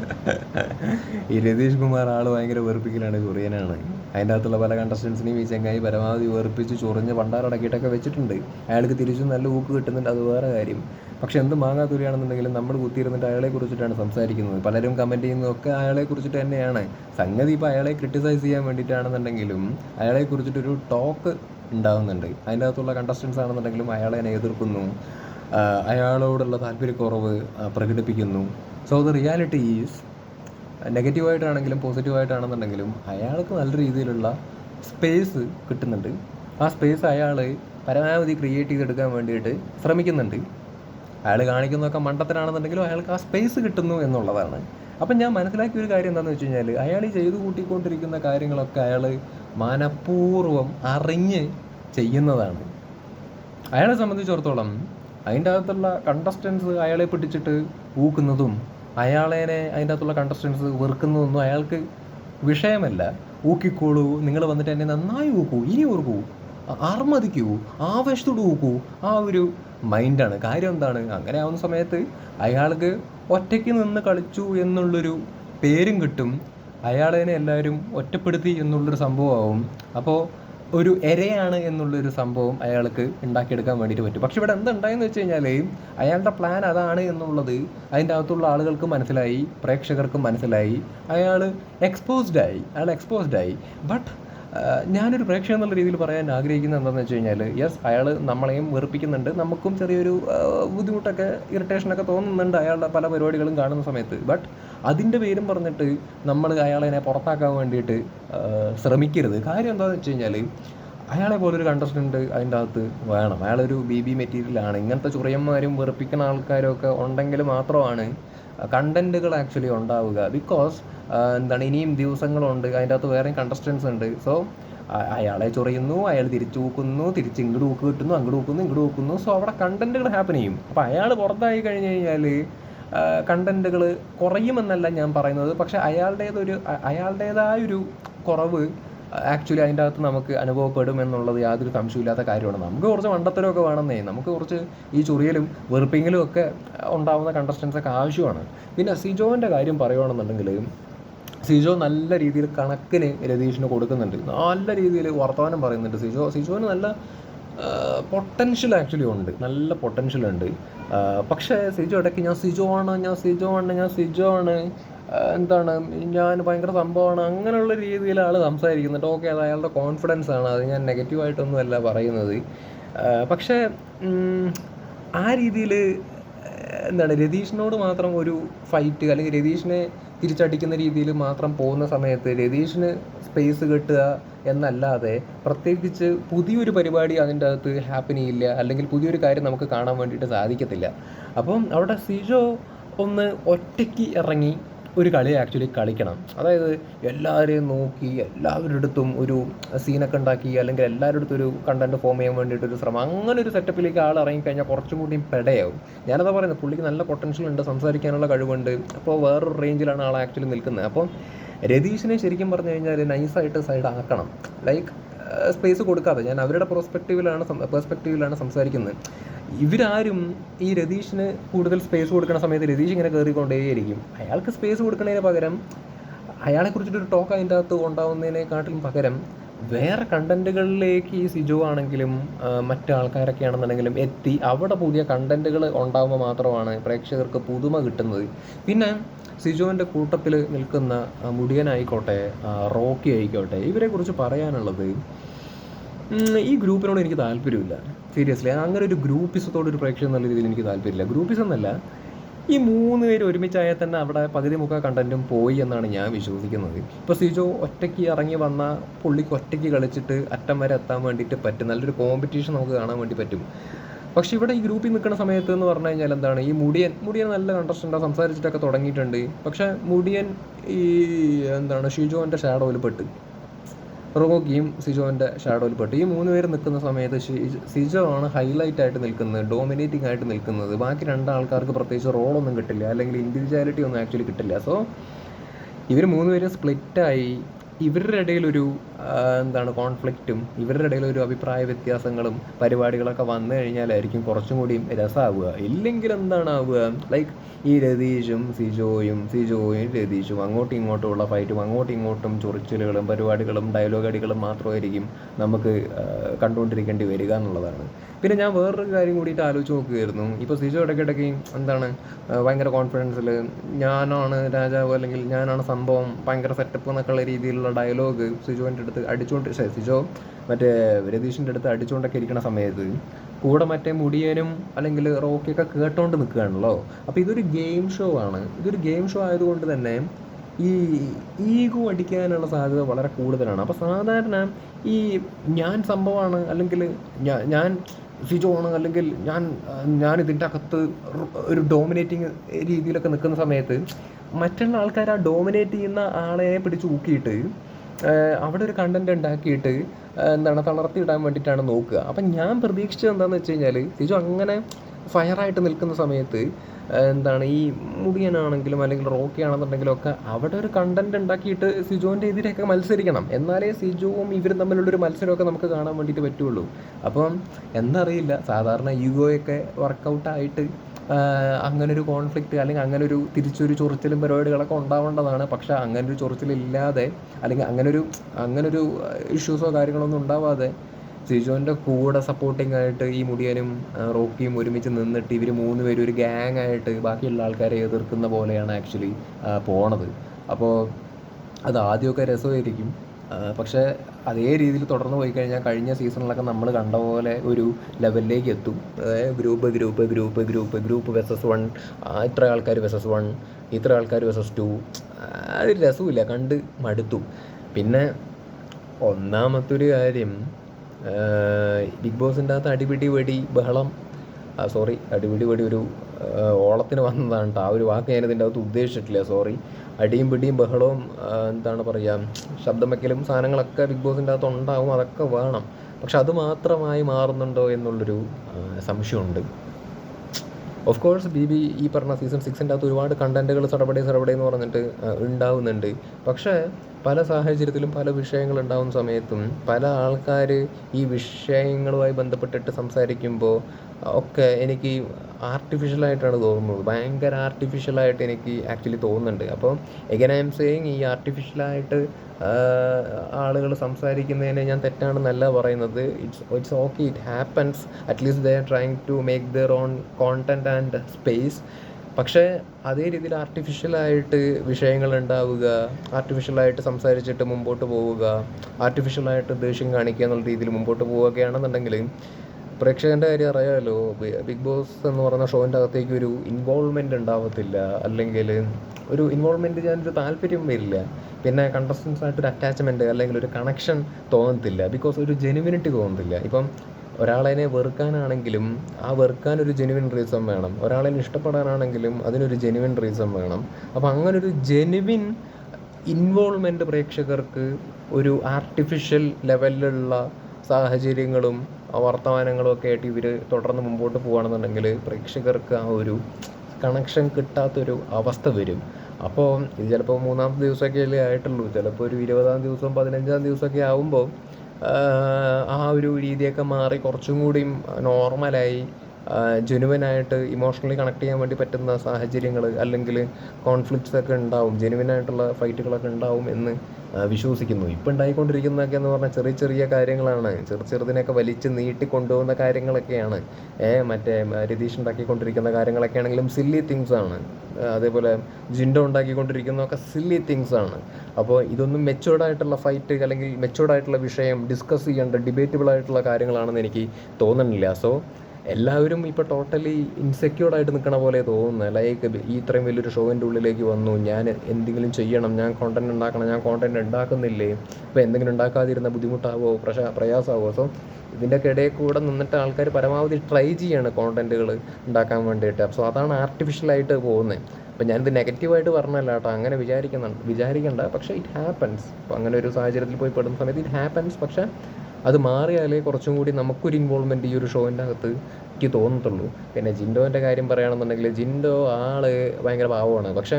ഈ രതീഷ് കുമാർ ആൾ ഭയങ്കര വെറുപ്പിക്കലാണ് ചൊറിയനാണ് അതിന്റെ അകത്തുള്ള പല കണ്ടസ്റ്റൻസിനെയും ഈ ചെങ്ങായി പരമാവധി വെറുപ്പിച്ച് ചൊറിഞ്ഞ് പണ്ടാറടക്കിയിട്ടൊക്കെ വെച്ചിട്ടുണ്ട്. അയാൾക്ക് തിരിച്ചും നല്ല ഊക്ക് കിട്ടുന്നുണ്ട് അത് വേറെ കാര്യം. പക്ഷെ എന്ത് മാങ്ങാത്തൂരിയാണെന്നുണ്ടെങ്കിലും നമ്മൾ കുത്തിയിരുന്നിട്ട് അയാളെ കുറിച്ചിട്ടാണ് സംസാരിക്കുന്നത്. പലരും കമന്റ് ചെയ്യുന്നതൊക്കെ അയാളെ കുറിച്ചിട്ട് തന്നെയാണ്. സംഗതി ഇപ്പോൾ അയാളെ ക്രിട്ടിസൈസ് ചെയ്യാൻ വേണ്ടിയിട്ടാണെന്നുണ്ടെങ്കിലും അയാളെ കുറിച്ചിട്ടൊരു ടോക്ക് ഉണ്ടാകുന്നുണ്ട് അതിന്റെ അകത്തുള്ള കണ്ടസ്റ്റൻസ് ആണെന്നുണ്ടെങ്കിലും അയാളെ എന്നെ എതിർക്കുന്നു. അയാളോടുള്ള താല്പര്യക്കുറവ് പ്രകടിപ്പിക്കുന്നു. സോ ദ റിയാലിറ്റി ഈസ് നെഗറ്റീവായിട്ടാണെങ്കിലും പോസിറ്റീവായിട്ടാണെന്നുണ്ടെങ്കിലും അയാൾക്ക് നല്ല രീതിയിലുള്ള സ്പേസ് കിട്ടുന്നുണ്ട്. ആ സ്പേസ് അയാൾ പരമാവധി ക്രിയേറ്റ് ചെയ്തെടുക്കാൻ വേണ്ടിയിട്ട് ശ്രമിക്കുന്നുണ്ട്. അയാൾ കാണിക്കുന്നതൊക്കെ മണ്ടത്തിലാണെന്നുണ്ടെങ്കിലും അയാൾക്ക് ആ സ്പേസ് കിട്ടുന്നു എന്നുള്ളതാണ്. അപ്പം ഞാൻ മനസ്സിലാക്കിയ ഒരു കാര്യം എന്താണെന്ന് വെച്ച് കഴിഞ്ഞാൽ അയാൾ ഈ ചെയ്തു കൂട്ടിക്കൊണ്ടിരിക്കുന്ന കാര്യങ്ങളൊക്കെ അയാൾ മനഃപൂർവം അറിഞ്ഞ് ചെയ്യുന്നതാണ്. അയാളെ സംബന്ധിച്ചിടത്തോളം അതിന്റെ അകത്തുള്ള കണ്ടസ്റ്റൻസ് അയാളെ പിടിച്ചിട്ട് ഊക്കുന്നതും അയാളേനെ അതിന്റെ അകത്തുള്ള കണ്ടസ്റ്റൻസ് വെറുക്കുന്നതൊന്നും അയാൾക്ക് വിഷയമല്ല. ഊക്കിക്കോളൂ നിങ്ങൾ വന്നിട്ട് എന്നെ നന്നായി ഊക്കൂ ഇനി ഊർക്കൂ അർമതിക്കൂ ആവേശത്തോട് ഊക്കൂ ആ ഒരു മൈൻഡാണ് കാര്യം എന്താണ്? അങ്ങനെ ആവുന്ന സമയത്ത് അയാൾക്ക് ഒറ്റയ്ക്ക് നിന്ന് കളിച്ചു എന്നുള്ളൊരു പേരും കിട്ടും. അയാളേനെ എല്ലാവരും ഒറ്റപ്പെടുത്തി എന്നുള്ളൊരു സംഭവമാവും. അപ്പോൾ ഒരു എരയാണ് എന്നുള്ളൊരു സംഭവം അയാൾക്ക് ഉണ്ടാക്കിയെടുക്കാൻ വേണ്ടിയിട്ട് പറ്റും. പക്ഷെ ഇവിടെ എന്തുണ്ടായെന്ന് വെച്ച് കഴിഞ്ഞാൽ അയാളുടെ പ്ലാൻ അതാണ് എന്നുള്ളത് അതിന്റെ അകത്തുള്ള ആളുകൾക്ക് മനസ്സിലായി പ്രേക്ഷകർക്കും മനസ്സിലായി. അയാൾ എക്സ്പോസ്ഡ് ആയി അയാൾ എക്സ്പോസ്ഡ് ആയി. ബട്ട് ഞാനൊരു പ്രേക്ഷകൻ എന്നുള്ള രീതിയിൽ പറയാൻ ആഗ്രഹിക്കുന്നത് എന്താണെന്ന് വെച്ച് കഴിഞ്ഞാൽ യെസ് അയാൾ നമ്മളെയും വെറുപ്പിക്കുന്നുണ്ട്. നമുക്കും ചെറിയൊരു ബുദ്ധിമുട്ടൊക്കെ ഇറിറ്റേഷനൊക്കെ തോന്നുന്നുണ്ട് അയാളുടെ പല പരിപാടികളും കാണുന്ന സമയത്ത്. ബട്ട് അതിന്റെ പേരും പറഞ്ഞിട്ട് നമ്മൾ അയാളെ പുറത്താക്കാൻ വേണ്ടിയിട്ട് ശ്രമിക്കരുത്. കാര്യം എന്താണെന്ന് വെച്ച് കഴിഞ്ഞാൽ അയാളെ പോലൊരു കണ്ടസ്റ്റന്റ് അതിന്റെ അകത്ത് വേണം. അയാളൊരു ബി ബി മെറ്റീരിയലാണ് ഇങ്ങനത്തെ ചുറിയന്മാരും വെറുപ്പിക്കുന്ന ആൾക്കാരും ഒക്കെ ഉണ്ടെങ്കിൽ മാത്രമാണ് കണ്ടന്റുകൾ ആക്ച്വലി ഉണ്ടാവുക. ബിക്കോസ് എന്താണ് ഇനിയും ദിവസങ്ങളുണ്ട് അതിന്റെ അകത്ത് വേറെയും കണ്ടസ്റ്റൻസ് ഉണ്ട്. സോ അയാളെ ചൊറിയുന്നു അയാൾ തിരിച്ചു ഊക്കുന്നു തിരിച്ച് ഇങ്ങോട്ട് ഊക്ക് കിട്ടുന്നു അങ്ങോട്ട് ഊക്കുന്നു ഇങ്ങോട്ട് ഊക്കുന്നു സോ അവിടെ കണ്ടന്റുകൾ ഹാപ്പൻ ചെയ്യും. അപ്പോൾ അയാൾ പുറത്തായി കഴിഞ്ഞ് കഴിഞ്ഞാൽ കണ്ടന്റുകൾ കുറയുമെന്നല്ല ഞാൻ പറയുന്നത്. പക്ഷേ അയാളുടേതൊരു അയാളുടേതായൊരു കുറവ് ആക്ച്വലി അതിന്റെ അകത്ത് നമുക്ക് അനുഭവപ്പെടും എന്നുള്ളത് യാതൊരു സംശയമില്ലാത്ത കാര്യമാണ്. നമുക്ക് കുറച്ച് മണ്ടത്തരമൊക്കെ വേണമെന്നേ. നമുക്ക് കുറച്ച് ഈ ചൊറിയലും വെറുപ്പിങ്ങിലും ഒക്കെ ഉണ്ടാവുന്ന കണ്ടസ്റ്റൻസൊക്കെ ആവശ്യമാണ്. പിന്നെ സിജോന്റെ കാര്യം പറയുകയാണെന്നുണ്ടെങ്കിൽ സിജോ നല്ല രീതിയിൽ കണക്കിന് രതീഷിന് കൊടുക്കുന്നുണ്ട്. നല്ല രീതിയിൽ വർത്തമാനം പറയുന്നുണ്ട് സിജോ. സിജോന് നല്ല പൊട്ടൻഷ്യൽ ആക്ച്വലി ഉണ്ട്. നല്ല പൊട്ടൻഷ്യൽ ഉണ്ട്. പക്ഷേ സിജോ ഇടയ്ക്ക് ഞാൻ സിജോ ആണ് ഞാൻ സിജോ ആണ് ഞാൻ സിജോ ആണ് എന്താണ് ഞാൻ ഭയങ്കര സംഭവമാണ്. അങ്ങനെയുള്ള രീതിയിൽ ആൾ സംസാരിക്കുന്നുണ്ട്. ഓക്കെ അത് അയാളുടെ കോൺഫിഡൻസ് ആണ്. അത് ഞാൻ നെഗറ്റീവായിട്ടൊന്നുമല്ല പറയുന്നത്. പക്ഷേ ആ രീതിയിൽ എന്താണ് രതീഷിനോട് മാത്രം ഒരു ഫൈറ്റ് അല്ലെങ്കിൽ രതീഷിനെ തിരിച്ചടിക്കുന്ന രീതിയിൽ മാത്രം പോകുന്ന സമയത്ത് രതീഷിന് സ്പേസ് കിട്ടുക എന്നല്ലാതെ പ്രത്യേകിച്ച് പുതിയൊരു പരിപാടി അതിന്റെ അകത്ത് ഹാപ്പൻ ചെയ്യില്ല. അല്ലെങ്കിൽ പുതിയൊരു കാര്യം നമുക്ക് കാണാൻ വേണ്ടിയിട്ട് സാധിക്കത്തില്ല. അപ്പം അവിടെ സിജോ ഒന്ന് ഒറ്റയ്ക്ക് ഇറങ്ങി ഒരു കളി ആക്ച്വലി കളിക്കണം. അതായത് എല്ലാവരെയും നോക്കി എല്ലാവരുടെ അടുത്തും ഒരു സീനൊക്കെ ഉണ്ടാക്കി അല്ലെങ്കിൽ എല്ലാവരുടെ അടുത്തും ഒരു കണ്ടന്റ് ഫോം ചെയ്യാൻ വേണ്ടിയിട്ടൊരു ശ്രമം. അങ്ങനെ ഒരു സെറ്റപ്പിലേക്ക് ആൾ ഇറങ്ങിക്കഴിഞ്ഞാൽ കുറച്ചും കൂടി പെടയാവും. ഞാനതാ പറയുന്നത് പുള്ളിക്ക് നല്ല പൊട്ടൻഷ്യൽ ഉണ്ട് സംസാരിക്കാനുള്ള കഴിവുണ്ട്. അപ്പോൾ വേറൊരു റേഞ്ചിലാണ് ആൾ ആക്ച്വലി നിൽക്കുന്നത്. അപ്പം രതീഷിനെ ശരിക്കും പറഞ്ഞു കഴിഞ്ഞാൽ നൈസായിട്ട് സൈഡ് ആക്കണം. ലൈക്ക് സ്പേസ് കൊടുക്കാതെ. ഞാൻ അവരുടെ പ്രോസ്പെക്റ്റീവിലാണ് പെർസ്പെക്റ്റീവിലാണ് സംസാരിക്കുന്നത്. ഇവരാരും ഈ രതീഷിന് കൂടുതൽ സ്പേസ് കൊടുക്കുന്ന സമയത്ത് രതീഷ് ഇങ്ങനെ കയറിക്കൊണ്ടേയിരിക്കും അയാൾക്ക് സ്പേസ് കൊടുക്കുന്നതിന് പകരം അയാളെ കുറിച്ചിട്ടൊരു ടോക്ക് അതിന്റെ അകത്ത് ഉണ്ടാവുന്നതിനെക്കാട്ടിലും പകരം വേറെ കണ്ടന്റുകളിലേക്ക് ഈ സിജു ആണെങ്കിലും മറ്റു ആൾക്കാരൊക്കെ ആണെന്നുണ്ടെങ്കിലും എത്തി. അവിടെ പുതിയ കണ്ടന്റുകൾ ഉണ്ടാകുമ്പോൾ മാത്രമാണ് പ്രേക്ഷകർക്ക് പുതുമ കിട്ടുന്നത്. പിന്നെ സിജുവിന്റെ കൂട്ടത്തിൽ നിൽക്കുന്ന മുടിയനായിക്കോട്ടെ റോക്കി ആയിക്കോട്ടെ ഇവരെക്കുറിച്ച് പറയാനുള്ളത് ഈ ഗ്രൂപ്പിനോട് എനിക്ക് താല്പര്യമില്ല. സീരിയസ്ലി അങ്ങനെ ഒരു ഗ്രൂപ്പിസത്തോട് ഒരു പ്രേക്ഷകൻ എന്നുള്ള രീതിയിൽ എനിക്ക് താല്പര്യമില്ല. ഗ്രൂപ്പിസം എന്നല്ല ഈ മൂന്ന് പേര് ഒരുമിച്ചായാൽ തന്നെ അവിടെ പകുതി മുക്കാൽ കണ്ടന്റും പോയി എന്നാണ് ഞാൻ വിശ്വസിക്കുന്നത്. ഇപ്പോൾ സിജോ ഒറ്റയ്ക്ക് ഇറങ്ങി വന്ന പുള്ളിക്ക് ഒറ്റയ്ക്ക് കളിച്ചിട്ട് അറ്റം വരെ എത്താൻ വേണ്ടിയിട്ട് പറ്റും. നല്ലൊരു കോമ്പറ്റീഷൻ നമുക്ക് കാണാൻ വേണ്ടി പറ്റും. പക്ഷേ ഇവിടെ ഈ ഗ്രൂപ്പിൽ നിൽക്കുന്ന സമയത്ത് എന്ന് പറഞ്ഞു കഴിഞ്ഞാൽ എന്താണ്? ഈ മുടിയൻ മുടിയൻ നല്ല കണ്ടസ്റ്റന്റാണ് സംസാരിച്ചിട്ടൊക്കെ തുടങ്ങിയിട്ടുണ്ട്. പക്ഷേ മുടിയൻ ഈ എന്താണ് ഷിജോന്റെ ഷാഡോയിൽ പെട്ട്. റോക്കിയും സിജോന്റെ ഷാഡോയിൽ പെട്ട്. ഈ മൂന്ന് പേര് നിൽക്കുന്ന സമയത്ത് സിജോ ആണ് ഹൈലൈറ്റ് ആയിട്ട് നിൽക്കുന്നത് ഡോമിനേറ്റിംഗ് ആയിട്ട് നിൽക്കുന്നത്. ബാക്കി രണ്ട് ആൾക്കാർക്ക് പ്രത്യേകിച്ച് റോളൊന്നും കിട്ടില്ല. അല്ലെങ്കിൽ ഇൻഡിവിജ്വാലിറ്റി ഒന്നും ആക്ച്വലി കിട്ടില്ല. സോ ഇവർ മൂന്ന് പേരും സ്പ്ലിറ്റായി ഇവരുടെ ഇടയിൽ ഒരു എന്താണ് കോൺഫ്ലിക്റ്റും ഇവരുടെ ഇടയിൽ ഒരു അഭിപ്രായ വ്യത്യാസങ്ങളും പരിപാടികളൊക്കെ വന്നു കഴിഞ്ഞാലായിരിക്കും കുറച്ചും കൂടിയും രസമാവുക ഇല്ലെങ്കിൽ എന്താണ് ആവുക ലൈക്ക് ഈ രതീഷും സിജോയും സിജോയും രതീഷും അങ്ങോട്ടും ഇങ്ങോട്ടുമുള്ള ഫൈറ്റും അങ്ങോട്ടും ഇങ്ങോട്ടും ചൊറിച്ചിലുകളും പരിപാടികളും ഡയലോഗ് അടികളും മാത്രമായിരിക്കും നമുക്ക് കണ്ടുകൊണ്ടിരിക്കേണ്ടി വരിക എന്നുള്ളതാണ്. പിന്നെ ഞാൻ വേറൊരു കാര്യം കൂടിയിട്ട് ആലോചിച്ച് നോക്കുകയായിരുന്നു. ഇപ്പോൾ സിജോ ഇടയ്ക്കിടയ്ക്ക് എന്താണ് ഭയങ്കര കോൺഫിഡൻസിൽ ഞാനാണ് രാജാവ് അല്ലെങ്കിൽ ഞാനാണ് സംഭവം ഭയങ്കര സെറ്റപ്പ് എന്നൊക്കെയുള്ള രീതിയിലുള്ള ഡയലോഗ് സിജോന്റെ അടുത്ത് അടിച്ചുകൊണ്ട് സിജോ മറ്റേ രതീഷിന്റെ അടുത്ത് അടിച്ചുകൊണ്ടൊക്കെ ഇരിക്കുന്ന സമയത്ത് കൂടെ മറ്റേ മുടിയനും അല്ലെങ്കിൽ റോക്കിയൊക്കെ കേട്ടോണ്ട് നിൽക്കുകയാണല്ലോ. അപ്പോൾ ഇതൊരു ഗെയിം ഷോ ആണ്. ഇതൊരു ഗെയിം ഷോ ആയതുകൊണ്ട് തന്നെ ഈ ഈഗോ അടിക്കാനുള്ള സാധ്യത വളരെ കൂടുതലാണ്. അപ്പോൾ സാധാരണ ഈ ഞാൻ സംഭവമാണ് അല്ലെങ്കിൽ ഞാൻ ഞാൻ സിജോ ആണ് അല്ലെങ്കിൽ ഞാൻ ഞാൻ ഇതിന്റെ അകത്ത് ഒരു ഡോമിനേറ്റിംഗ് രീതിയിലൊക്കെ നിൽക്കുന്ന സമയത്ത് മറ്റുള്ള ആൾക്കാർ ആ ഡോമിനേറ്റ് ചെയ്യുന്ന ആളെ പിടിച്ച് ഊക്കിയിട്ട് അവിടെ ഒരു കണ്ടന്റ് ഉണ്ടാക്കിയിട്ട് എന്താണ് തളർത്തി ഇടാൻ വേണ്ടിയിട്ടാണ് നോക്കുക. അപ്പം ഞാൻ പ്രതീക്ഷിച്ചത് എന്താണെന്ന് വെച്ച് കഴിഞ്ഞാൽ തിരിച്ചു അങ്ങനെ ഫയറായിട്ട് നിൽക്കുന്ന സമയത്ത് എന്താണ് ഈ മുടിയനാണെങ്കിലും അല്ലെങ്കിൽ റോക്കി ആണെന്നുണ്ടെങ്കിലും ഒക്കെ അവിടെ ഒരു കണ്ടന്റ് ഉണ്ടാക്കിയിട്ട് സിജോന്റെ എതിരെയൊക്കെ മത്സരിക്കണം. എന്നാലേ സിജുവും ഇവരും തമ്മിലുള്ളൊരു മത്സരമൊക്കെ നമുക്ക് കാണാൻ വേണ്ടിയിട്ട് പറ്റുള്ളൂ. അപ്പം എന്നറിയില്ല സാധാരണ ഈഗോയൊക്കെ വർക്കൗട്ടായിട്ട് അങ്ങനെ ഒരു കോൺഫ്ലിക്റ്റ് അല്ലെങ്കിൽ അങ്ങനൊരു തിരിച്ചൊരു ചൊറിച്ചിലും പരിപാടികളൊക്കെ ഉണ്ടാവേണ്ടതാണ്. പക്ഷേ അങ്ങനൊരു ചൊറിച്ചിലില്ലാതെ അല്ലെങ്കിൽ അങ്ങനൊരു അങ്ങനൊരു ഇഷ്യൂസോ കാര്യങ്ങളോ ഇഷ്യൂസോ കാര്യങ്ങളൊന്നും ഉണ്ടാവാതെ സിജോന്റെ കൂടെ സപ്പോർട്ടിംഗ് ആയിട്ട് ഈ മുടിയനും റോക്കിയും ഒരുമിച്ച് നിന്നിട്ട് ഇവർ മൂന്ന് പേരും ഒരു ഗ്യാങ് ആയിട്ട് ബാക്കിയുള്ള ആൾക്കാരെ എതിർക്കുന്ന പോലെയാണ് ആക്ച്വലി പോണത്. അപ്പോൾ അത് ആദ്യമൊക്കെ രസമായിരിക്കും. പക്ഷേ അതേ രീതിയിൽ തുടർന്ന് പോയി കഴിഞ്ഞാൽ കഴിഞ്ഞ സീസണിലൊക്കെ നമ്മൾ കണ്ട പോലെ ഒരു ലെവലിലേക്ക് എത്തും. അതായത് group group group group group versus one ഇത്ര ആൾക്കാർ വെസസ് വൺ ഇത്ര ആൾക്കാർ വെസസ് ടു ഒരു രസമില്ല കണ്ട് മടുത്തു. പിന്നെ ഒന്നാമത്തൊരു കാര്യം ബിഗ് ബോസിന്റെ അകത്ത് അടിപിടി വെടി ബഹളം. സോറി അടിപിടി വെടി ഒരു ഓളത്തിന് വന്നതാണ് കേട്ടോ. ആ ഒരു വാക്ക് ഞാൻ ഇതിന്റെ അകത്ത് ഉദ്ദേശിച്ചിട്ടില്ല സോറി അടിയും പിടിയും ബഹളവും എന്താണ് പറയുക ശബ്ദം വയ്ക്കലും സാധനങ്ങളൊക്കെ ബിഗ് ബോസിന്റെ അകത്ത് ഉണ്ടാവും അതൊക്കെ വേണം. പക്ഷെ അത് മാത്രമായി മാറുന്നുണ്ടോ എന്നുള്ളൊരു സംശയമുണ്ട്. ഓഫ് കോഴ്സ് ബി ബി ഈ പറഞ്ഞ സീസൺ സിക്സിന്റെ അകത്ത് ഒരുപാട് കണ്ടന്റുകൾ സടപടി സടപടി എന്ന് പറഞ്ഞിട്ട് ഉണ്ടാവുന്നുണ്ട്. പക്ഷേ പല സാഹചര്യത്തിലും പല വിഷയങ്ങൾ ഉണ്ടാവുന്ന സമയത്തും പല ആൾക്കാർ ഈ വിഷയങ്ങളുമായി ബന്ധപ്പെട്ടിട്ട് സംസാരിക്കുമ്പോൾ ഒക്കെ എനിക്ക് ആർട്ടിഫിഷ്യലായിട്ടാണ് തോന്നുന്നത്. ഭയങ്കര ആർട്ടിഫിഷ്യലായിട്ട് എനിക്ക് ആക്ച്വലി തോന്നുന്നുണ്ട്. അപ്പോൾ എഗൻ ഐ എം സേയിങ് ഈ ആർട്ടിഫിഷ്യലായിട്ട് ആളുകൾ സംസാരിക്കുന്നതിനെ ഞാൻ തെറ്റാണെന്നല്ല പറയുന്നത്. It's it's okay it happens at least they are trying to make their own content and space പക്ഷേ അതേ രീതിയിൽ ആർട്ടിഫിഷ്യലായിട്ട് വിഷയങ്ങൾ ഉണ്ടാവുക ആർട്ടിഫിഷ്യലായിട്ട് സംസാരിച്ചിട്ട് മുമ്പോട്ട് പോവുക ആർട്ടിഫിഷ്യലായിട്ട് ദേഷ്യം കാണിക്കുക എന്നുള്ള രീതിയിൽ മുമ്പോട്ട് പോവുകയാണെന്നുണ്ടെങ്കിൽ പ്രേക്ഷകന്റെ കാര്യം അറിയാമല്ലോ ബിഗ് ബോസ് എന്ന് പറയുന്ന ഷോന്റെ അകത്തേക്ക് ഒരു ഇൻവോൾവ്മെന്റ് ഉണ്ടാവത്തില്ല. അല്ലെങ്കിൽ ഒരു ഇൻവോൾവ്മെന്റ് ഞാനൊരു താല്പര്യം വരില്ല. പിന്നെ കണ്ടസ്റ്റൻസായിട്ടൊരു അറ്റാച്ച്മെന്റ് അല്ലെങ്കിൽ ഒരു കണക്ഷൻ തോന്നത്തില്ല. ബിക്കോസ് ഒരു ജെനുവിനിറ്റി തോന്നത്തില്ല. ഇപ്പം ഒരാളെ വെറുക്കാനാണെങ്കിലും ആ വെറുക്കാൻ ഒരു ജെനുവിൻ റീസൺ വേണം. ഒരാളെ ഇഷ്ടപ്പെടാനാണെങ്കിലും അതിനൊരു ജെനുവിൻ റീസൺ വേണം. അപ്പോൾ അങ്ങനെ ഒരു ജെനുവിൻ ഇൻവോൾവ്മെന്റ് പ്രേക്ഷകർക്ക് ഒരു ആർട്ടിഫിഷ്യൽ ലെവലിലുള്ള സാഹചര്യങ്ങളും വർത്തമാനങ്ങളും ഒക്കെ ആയിട്ട് ഇവർ തുടർന്ന് മുമ്പോട്ട് പോകുകയാണെന്നുണ്ടെങ്കിൽ പ്രേക്ഷകർക്ക് ആ ഒരു കണക്ഷൻ കിട്ടാത്തൊരു അവസ്ഥ വരും. അപ്പോൾ ഇത് ചിലപ്പോൾ മൂന്നാമത്തെ ദിവസമൊക്കെ അല്ലേ ആയിട്ടുള്ളൂ. ചിലപ്പോൾ ഒരു ഇരുപതാം ദിവസം പതിനഞ്ചാം ദിവസമൊക്കെ ആവുമ്പോൾ ആ ഒരു രീതിയൊക്കെ മാറി കുറച്ചും കൂടിയും നോർമലായി. ജെനുവനായിട്ട് ഇമോഷണലി കണക്ട് ചെയ്യാൻ വേണ്ടി പറ്റുന്ന സാഹചര്യങ്ങൾ അല്ലെങ്കിൽ കോൺഫ്ലിക്ട്സ് ഒക്കെ ഉണ്ടാവും. ജെനുവനായിട്ടുള്ള ഫൈറ്റുകളൊക്കെ ഉണ്ടാവും എന്ന് വിശ്വസിക്കുന്നു. ഇപ്പം ഉണ്ടായിക്കൊണ്ടിരിക്കുന്നതൊക്കെ എന്ന് പറഞ്ഞാൽ ചെറിയ ചെറിയ കാര്യങ്ങളാണ്. ചെറു ചെറുതിനൊക്കെ വലിച്ച് നീട്ടി കൊണ്ടുപോകുന്ന കാര്യങ്ങളൊക്കെയാണ്. ഏ മറ്റേ രതീഷ് ഉണ്ടാക്കിക്കൊണ്ടിരിക്കുന്ന കാര്യങ്ങളൊക്കെ ആണെങ്കിലും സില്ലി തിങ്സ് ആണ് അതേപോലെ ജിൻഡോ ഉണ്ടാക്കിക്കൊണ്ടിരിക്കുന്നതൊക്കെ സില്ലി തിങ്സ് ആണ്. അപ്പോൾ ഇതൊന്നും മെച്ചുവേർഡ് ആയിട്ടുള്ള ഫൈറ്റ് അല്ലെങ്കിൽ മെച്ചുവേർഡ് ആയിട്ടുള്ള വിഷയം ഡിസ്കസ് ചെയ്യേണ്ട ഡിബേറ്റബിൾ ആയിട്ടുള്ള കാര്യങ്ങളാണെന്ന് എനിക്ക് തോന്നുന്നില്ല. സോ എല്ലാവരും ഇപ്പോൾ ടോട്ടലി ഇൻസെക്യൂർഡ് ആയിട്ട് നിൽക്കണ പോലെ തോന്നുന്നത് ലൈക്ക് ഈ ഇത്രയും വലിയൊരു ഷോവിന്റെ ഉള്ളിലേക്ക് വന്നു. ഞാൻ എന്തെങ്കിലും ചെയ്യണം. ഞാൻ കോണ്ടന്റ് ഉണ്ടാക്കണം. ഞാൻ കോണ്ടന്റ് ഉണ്ടാക്കുന്നില്ലേ? ഇപ്പോൾ എന്തെങ്കിലും ഉണ്ടാക്കാതിരുന്ന ബുദ്ധിമുട്ടാവോ? പ്രശ പ്രയാസമാവോ? സോ ഇതിന്റെയൊക്കെ ഇടയിൽ കൂടെ നിന്നിട്ട് ആൾക്കാർ പരമാവധി ട്രൈ ചെയ്യാണ് കോണ്ടന്റുകൾ ഉണ്ടാക്കാൻ വേണ്ടിയിട്ട്. സോ അതാണ് ആർട്ടിഫിഷ്യലായിട്ട് പോകുന്നത് അപ്പോൾ ഞാനിത് നെഗറ്റീവായിട്ട് പറഞ്ഞല്ല കേട്ടോ. അങ്ങനെ വിചാരിക്കുന്നുണ്ട്. വിചാരിക്കണ്ട. പക്ഷേ ഇറ്റ് ഹാപ്പൻസ് അപ്പോൾ അങ്ങനെ ഒരു സാഹചര്യത്തിൽ പോയി പെടുന്ന സമയത്ത് ഇറ്റ് ഹാപ്പൻസ് പക്ഷേ അത് മാറിയാലേ കുറച്ചും കൂടി നമുക്കൊരു ഇൻവോൾവ്മെന്റ് ഈ ഒരു ഷോയിന്റെ അകത്ത് എനിക്ക് തോന്നത്തുള്ളൂ. പിന്നെ ജിൻഡോന്റെ കാര്യം പറയുകയാണെന്നുണ്ടെങ്കിൽ ജിൻഡോ ആൾ ഭയങ്കര പാവമാണ്. പക്ഷേ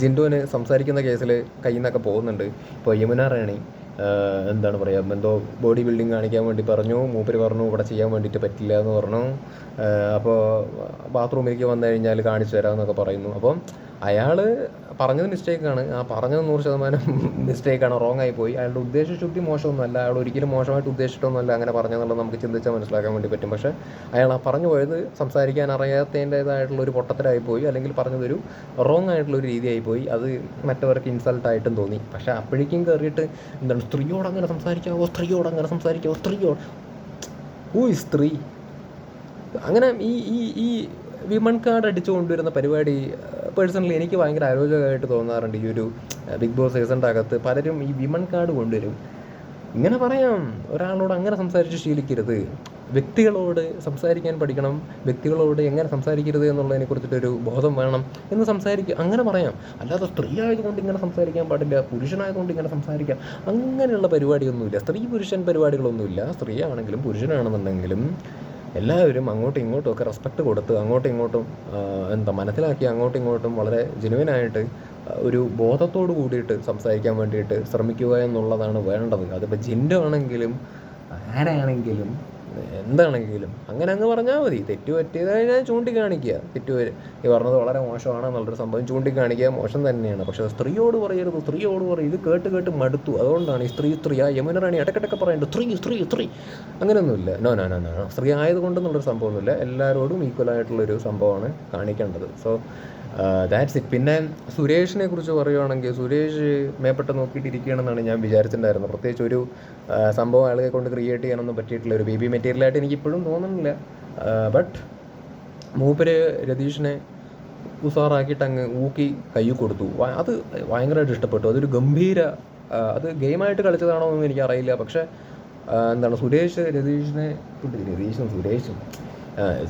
ജിൻഡോന് സംസാരിക്കുന്ന കേസിൽ കയ്യിൽ നിന്നൊക്കെ പോകുന്നുണ്ട്. ഇപ്പോൾ യമുന റാണി എന്താണ് പറയുക എന്തോ ബോഡി ബിൽഡിങ് കാണിക്കാൻ വേണ്ടി പറഞ്ഞു മൂപ്പര് പറഞ്ഞു ഇവിടെ ചെയ്യാൻ വേണ്ടിയിട്ട് പറ്റില്ല എന്ന് പറഞ്ഞു. അപ്പോൾ ബാത്റൂമിലേക്ക് വന്നു കഴിഞ്ഞാൽ കാണിച്ചു തരാമെന്നൊക്കെ പറയുന്നു. അപ്പം അയാൾ പറഞ്ഞത് മിസ്റ്റേക്കാണ് ആ പറഞ്ഞത് നൂറ് ശതമാനം മിസ്റ്റേക്കാണ് റോങ് ആയി പോയി. അയാളുടെ ഉദ്ദേശശുദ്ധി മോശമൊന്നുമല്ല. അയാൾ ഒരിക്കലും മോശമായിട്ട് ഉദ്ദേശിച്ചിട്ടൊന്നുമല്ല അങ്ങനെ പറഞ്ഞതെന്നുള്ളത് നമുക്ക് ചിന്തിച്ചാൽ മനസ്സിലാക്കാൻ വേണ്ടി പറ്റും. പക്ഷേ അയാൾ ആ പറഞ്ഞു പോയത് സംസാരിക്കാൻ അറിയാത്തതിന്റേതായിട്ടുള്ള ഒരു പൊട്ടത്തരായി പോയി. അല്ലെങ്കിൽ പറഞ്ഞതൊരു റോങ് ആയിട്ടുള്ള ഒരു രീതിയായി പോയി. അത് മറ്റവർക്ക് ഇൻസൾട്ട് ഇൻസൾട്ടായിട്ടും തോന്നി. പക്ഷേ അപ്പോഴേക്കും കയറിയിട്ട് എന്താണ് സ്ത്രീയോട് അങ്ങനെ സംസാരിക്കാവോ? സ്ത്രീയോട് അങ്ങനെ സംസാരിക്കാവോ? സ്ത്രീയോട് ഊ സ്ത്രീ. അങ്ങനെ ഈ ഈ ഈ വിമൺ കാർഡ് അടിച്ചു കൊണ്ടുവരുന്ന പരിപാടി പേഴ്സണലി എനിക്ക് ഭയങ്കര അരോചകമായിട്ട് തോന്നാറുണ്ട് ഈ ഒരു ബിഗ് ബോസ് സീസണിന്റെ അകത്ത് പലരും ഈ വിമൺ കാർഡ് കൊണ്ടുവരും. ഇങ്ങനെ പറയാം ഒരാളോട് അങ്ങനെ സംസാരിച്ച് ശീലിക്കരുത്. വ്യക്തികളോട് സംസാരിക്കാൻ പഠിക്കണം. വ്യക്തികളോട് എങ്ങനെ സംസാരിക്കരുത് എന്നുള്ളതിനെ കുറിച്ചിട്ടൊരു ബോധം വേണം എന്ന് സംസാരിക്കുക അങ്ങനെ പറയാം. അല്ലാതെ സ്ത്രീ ആയതുകൊണ്ട് ഇങ്ങനെ സംസാരിക്കാൻ പാടില്ല പുരുഷനായതുകൊണ്ട് ഇങ്ങനെ സംസാരിക്കാം. അങ്ങനെയുള്ള പരിപാടിയൊന്നുമില്ല. സ്ത്രീ പുരുഷൻ പരിപാടികളൊന്നുമില്ല. സ്ത്രീ ആണെങ്കിലും പുരുഷനാണെന്നുണ്ടെങ്കിലും എല്ലാവരും അങ്ങോട്ടും ഇങ്ങോട്ടും ഒക്കെ റെസ്പെക്റ്റ് കൊടുത്ത് അങ്ങോട്ടും ഇങ്ങോട്ടും എന്താ മനസ്സിലാക്കി അങ്ങോട്ടും ഇങ്ങോട്ടും വളരെ ജെനുവിനായിട്ട് ഒരു ബോധത്തോട് കൂടിയിട്ട് സംസാരിക്കാൻ വേണ്ടിയിട്ട് ശ്രമിക്കുക എന്നുള്ളതാണ് വേണ്ടത്. അതിപ്പോൾ ജിൻഡോ ആണെങ്കിലും ആരാണെങ്കിലും എന്താണെങ്കിലും അങ്ങനെ അങ്ങ് പറഞ്ഞാൽ മതി. തെറ്റ് ഞാൻ ചൂണ്ടിക്കാണിക്കുക. തെറ്റ് ഈ പറഞ്ഞത് വളരെ മോശമാണ് എന്നുള്ളൊരു സംഭവം ചൂണ്ടിക്കാണിക്കുക മോശം തന്നെയാണ്. പക്ഷേ സ്ത്രീയോട് പറയരുത്. സ്ത്രീയോട് പറയും ഇത് കേട്ട് കേട്ട് മടുത്തു. അതുകൊണ്ടാണ് ഈ സ്ത്രീ സ്ത്രീ ആ യമുനറാണി ഇടയ്ക്കിടയ്ക്ക് പറയേണ്ടത് സ്ത്രീ സ്ത്രീ സ്ത്രീ. അങ്ങനെയൊന്നുമില്ല. നോ നോ നോ നോ സ്ത്രീ ആയതുകൊണ്ടെന്നുള്ളൊരു സംഭവമൊന്നുമില്ല. എല്ലാവരോടും ഈക്വലായിട്ടുള്ളൊരു സംഭവമാണ് കാണിക്കേണ്ടത്. സോ ദാറ്റ്സ് ഇറ്റ് പിന്നെ സുരേഷിനെ കുറിച്ച് പറയുവാണെങ്കിൽ സുരേഷ് മേപ്പെട്ട് നോക്കിയിട്ടിരിക്കുകയാണെന്നാണ് ഞാൻ വിചാരിച്ചിട്ടുണ്ടായിരുന്നത്. പ്രത്യേകിച്ച് ഒരു സംഭവം ആളുകളെ കൊണ്ട് ക്രിയേറ്റ് ചെയ്യാനൊന്നും പറ്റിയിട്ടില്ല. ഒരു ബേബി മെറ്റീരിയലായിട്ട് എനിക്ക് ഇപ്പോഴും തോന്നുന്നില്ല. ബട്ട് മൂപ്പര് രതീഷിനെ ഉസാറാക്കിയിട്ട് അങ്ങ് ഊക്കി കൈ കൊടുത്തു. അത് ഭയങ്കരമായിട്ട് ഇഷ്ടപ്പെട്ടു. അതൊരു ഗംഭീര അത് ഗെയിമായിട്ട് കളിച്ചതാണോ എന്നൊന്നും എനിക്കറിയില്ല. പക്ഷേ എന്താണ് സുരേഷ് രതീഷിനെ രതീഷും സുരേഷും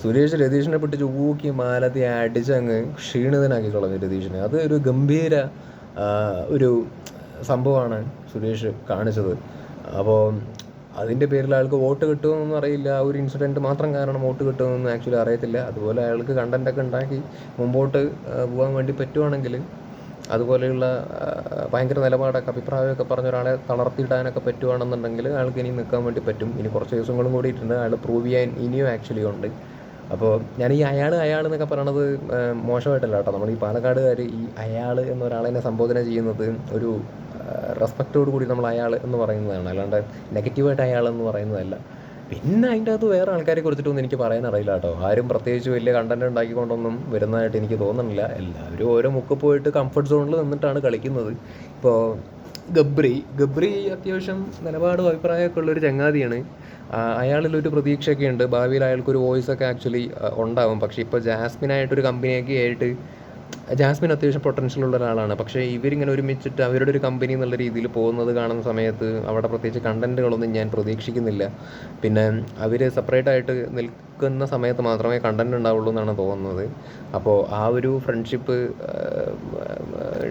സുരേഷ് രതീഷിനെ പിടിച്ച് ചൂക്കി മാലത്തി അടിച്ചങ്ങ് ക്ഷീണിതനാക്കി കളഞ്ഞു രതീഷിനെ. അത് ഒരു ഗംഭീര ഒരു സംഭവമാണ് സുരേഷ് കാണിച്ചത്. അപ്പോൾ അതിന്റെ പേരിൽ അയാൾക്ക് വോട്ട് കിട്ടുമെന്നൊന്നും അറിയില്ല. ആ ഒരു ഇൻസിഡന്റ് മാത്രം കാരണം വോട്ട് കിട്ടുമെന്നൊന്നും ആക്ച്വലി അറിയത്തില്ല. അതുപോലെ അയാൾക്ക് കണ്ടന്റൊക്കെ ഉണ്ടാക്കി മുമ്പോട്ട് പോകാൻ വേണ്ടി പറ്റുവാണെങ്കിൽ അതുപോലെയുള്ള ഭയങ്കര നിലപാടൊക്കെ അഭിപ്രായമൊക്കെ പറഞ്ഞ ഒരാളെ തളർത്തിയിടാനൊക്കെ പറ്റുവാണെന്നുണ്ടെങ്കിൽ അയാൾക്ക് ഇനി നിൽക്കാൻ വേണ്ടി പറ്റും. ഇനി കുറച്ച് ദിവസങ്ങളും കൂടിയിട്ടുണ്ട് അയാൾ പ്രൂവ് ചെയ്യാൻ ഇനിയും ആക്ച്വലി ഉണ്ട്. അപ്പോൾ ഞാൻ ഈ അയാൾ അയാൾ എന്നൊക്കെ പറയണത് മോശമായിട്ടല്ല കേട്ടോ. നമ്മൾ ഈ പാലക്കാടുകാർ ഈ അയാൾ എന്നൊരാളെ സംബോധന ചെയ്യുന്നത് ഒരു റെസ്പെക്റ്റോട് കൂടി നമ്മൾ അയാൾ എന്ന് പറയുന്നതാണ്. അല്ലാണ്ട് നെഗറ്റീവായിട്ട് അയാൾ എന്ന് പറയുന്നതല്ല. പിന്നെ അതിന്റെ അകത്ത് വേറെ ആൾക്കാരെ കുറിച്ചിട്ടൊന്നും എനിക്ക് പറയാൻ അറിയില്ല കേട്ടോ. ആരും പ്രത്യേകിച്ച് വലിയ കണ്ടന്റ് ഉണ്ടാക്കിക്കൊണ്ടൊന്നും വരുന്നതായിട്ട് എനിക്ക് തോന്നുന്നില്ല. എല്ലാവരും ഓരോ മുക്ക് പോയിട്ട് കംഫർട്ട് സോണിൽ നിന്നിട്ടാണ് കളിക്കുന്നത്. ഇപ്പോൾ ഗബ്രി ഗബ്രി അത്യാവശ്യം നിലപാടും അഭിപ്രായമൊക്കെ ഉള്ളൊരു ചങ്ങാതിയാണ്. അയാളിലൊരു പ്രതീക്ഷയൊക്കെ ഉണ്ട്. ഭാവിയിൽ അയാൾക്കൊരു വോയിസ് ഒക്കെ ആക്ച്വലി ഉണ്ടാവും. പക്ഷേ ഇപ്പോൾ ജാസ്മിനായിട്ടൊരു കമ്പനിയൊക്കെ ആയിട്ട് ജാസ്മിൻ അത്യാവശ്യം പൊട്ടൻഷ്യൽ ഉള്ള ഒരാളാണ്. പക്ഷേ ഇവരിങ്ങനെ ഒരുമിച്ചിട്ട് അവരുടെ ഒരു കമ്പനി എന്നുള്ള രീതിയിൽ പോകുന്നത് കാണുന്ന സമയത്ത് അവിടെ പ്രത്യേകിച്ച് കണ്ടന്റുകളൊന്നും ഞാൻ പ്രതീക്ഷിക്കുന്നില്ല. പിന്നെ അവർ സെപ്പറേറ്റ് ആയിട്ട് നിൽക്കുന്ന സമയത്ത് മാത്രമേ കണ്ടന്റ് ഉണ്ടാവുള്ളൂ എന്നാണ് തോന്നുന്നത്. അപ്പോൾ ആ ഒരു ഫ്രണ്ട്ഷിപ്പ്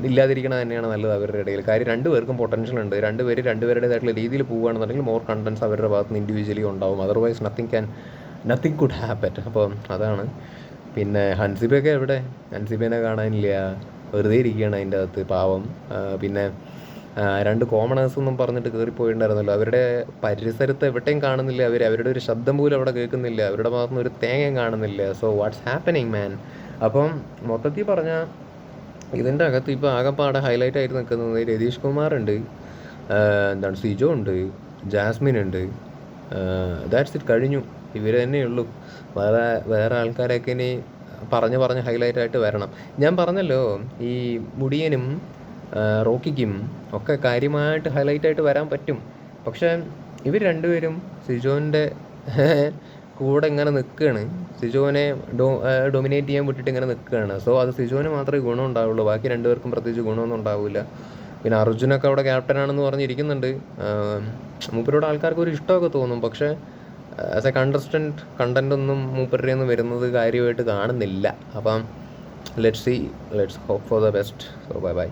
ഇല്ലാതിരിക്കണത് തന്നെയാണ് നല്ലത് അവരുടെ ഇടയിൽ. കാര്യം രണ്ടുപേർക്കും പൊട്ടൻഷ്യൽ ഉണ്ട്. രണ്ടുപേര് രണ്ടുപേരുടേതായിട്ടുള്ള രീതിയിൽ പോവുകയാണെന്നുണ്ടെങ്കിൽ മോർ കണ്ടൻസ് അവരുടെ ഭാഗത്ത് നിന്ന് ഇൻഡിവിജ്വലി ഉണ്ടാവും. Otherwise nothing can nothing could happen അപ്പോൾ അതാണ്. പിന്നെ ഹൻസിബൊക്കെ എവിടെ? ഹൻസിബേനെ കാണാനില്ല. വെറുതെ ഇരിക്കുകയാണ് അതിന്റെ അകത്ത് പാവം. പിന്നെ രണ്ട് കോമണേഴ്സ് ഒന്നും പറഞ്ഞിട്ട് കയറിപ്പോയിട്ടുണ്ടായിരുന്നല്ലോ അവരുടെ പരിസരത്ത് എവിടെയും കാണുന്നില്ല. അവർ അവരുടെ ഒരു ശബ്ദം പോലും അവിടെ കേൾക്കുന്നില്ല. അവരുടെ ഭാഗത്തുനിന്ന് ഒരു തേങ്ങയും കാണുന്നില്ല. സോ വാട്ട്സ് ഹാപ്പനിങ് മാൻ അപ്പം മൊത്തത്തിൽ പറഞ്ഞാൽ ഇതിന്റെ അകത്ത് ഇപ്പോൾ ആകെപ്പാടെ ഹൈലൈറ്റ് ആയിട്ട് നിൽക്കുന്നത് രതീഷ് കുമാർ ഉണ്ട് എന്താണ് സിജോ ഉണ്ട്. ജാസ്മിൻ ഉണ്ട്. ദാറ്റ്സ് ഇറ്റ് കഴിഞ്ഞു. ഇവർ തന്നെയുള്ളൂ. വേറെ വേറെ ആൾക്കാരൊക്കെ ഇനി പറഞ്ഞു പറഞ്ഞ് ഹൈലൈറ്റ് ആയിട്ട് വരണം. ഞാൻ പറഞ്ഞല്ലോ ഈ മുടിയനും റോക്കിക്കും ഒക്കെ കാര്യമായിട്ട് ഹൈലൈറ്റ് ആയിട്ട് വരാൻ പറ്റും. പക്ഷേ ഇവർ രണ്ടുപേരും സിജോന്റെ കൂടെ ഇങ്ങനെ നിൽക്കുകയാണ് സിജോനെ ഡോ ഡൊമിനേറ്റ് ചെയ്യാൻ വിട്ടിട്ട് ഇങ്ങനെ നിൽക്കുകയാണ് സോ അത് സിജോന് മാത്രമേ ഗുണം ഉണ്ടാവുള്ളൂ. ബാക്കി രണ്ടുപേർക്കും പ്രത്യേകിച്ച് ഗുണമൊന്നും ഉണ്ടാവില്ല പിന്നെ അർജുനൊക്കെ അവിടെ ക്യാപ്റ്റനാണെന്ന് പറഞ്ഞിരിക്കുന്നുണ്ട്. മൂപ്പരോട് ആൾക്കാർക്ക് ഒരു ഇഷ്ടമൊക്കെ തോന്നും. പക്ഷേ ആസ് എ കണ്ടസ്റ്റന്റ് കണ്ടന്റ് ഒന്നും മൂപ്പരുടെ ഒന്നും വരുന്നത് കാര്യമായിട്ട് കാണുന്നില്ല. അപ്പം let's see let's hope for the best so bye bye